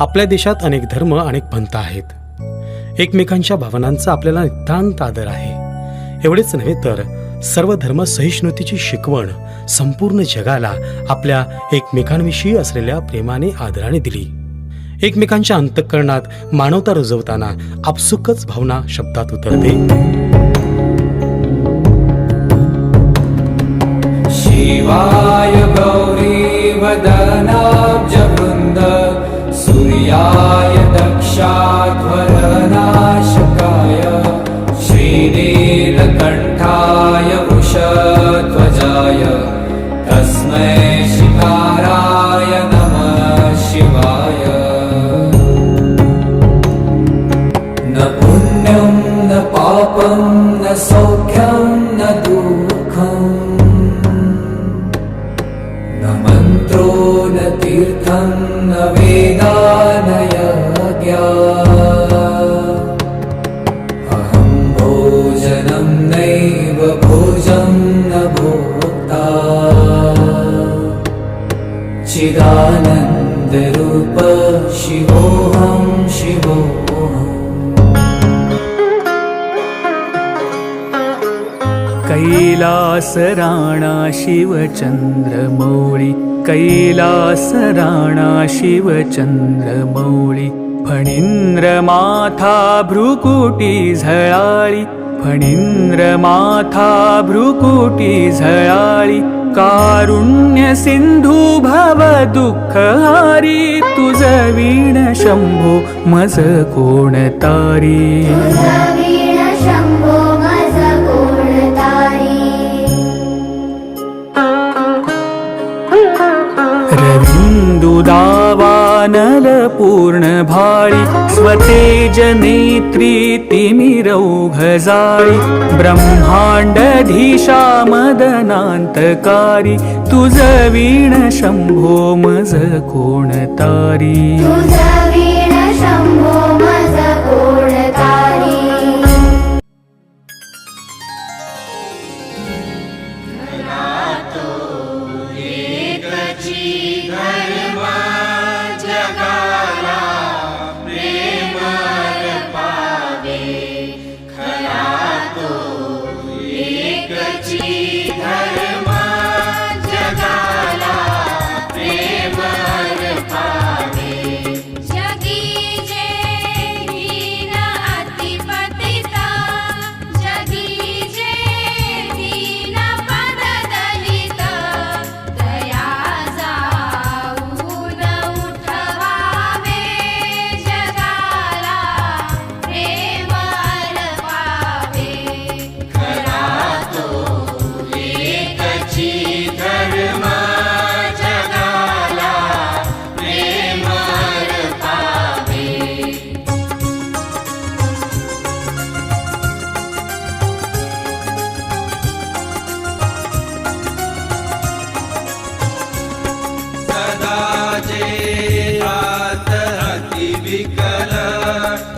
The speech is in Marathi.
आपल्या देशात अनेक धर्म अनेक पंथ आहेत. एकमेकांच्या भावनांचा आपल्याला नितांत आदर आहे. एवढेच नव्हे तर सर्व धर्म सहिष्णुतेची शिकवण संपूर्ण जगाला आपल्या एकमेकांविषयी असलेल्या प्रेमाने आदराने दिली. एकमेकांच्या अंतःकरणात मानवता रुजवताना आपसुकच भावना शब्दात उतरते. शिवाय गौरीवदनाब्जवृन्द सूर्याय दक्षाध्वरनाशकाय श्रीनीलकण्ठाय वृषध्वजाय तस्मै शिकाराय नमः शिवाय। न पुण्यं न पापं न सौख्यं अहं भोजनं नैव भोजं न भोक्ता। चिदानन्दरूप शिवोऽहं शिवोऽहम् कैलासराणा शिवचन्द्रमौळि। कैलासराणा शिवचन्द्रमौळि फणीन्द्रमाथा भ्रुकुटी झळाळी फणीन्द्रमाथा भ्रुकुटी झळाळी कारुण्य सिंधू भव दुःखहारी तुझ वीण शम्भो मज कोण तारी? तेज नेत्री तिमिरौघजाळि ब्रह्माण्डधीशा मदनान्तकारी। तुझ वीण शम्भो मज कोणतारी। كلام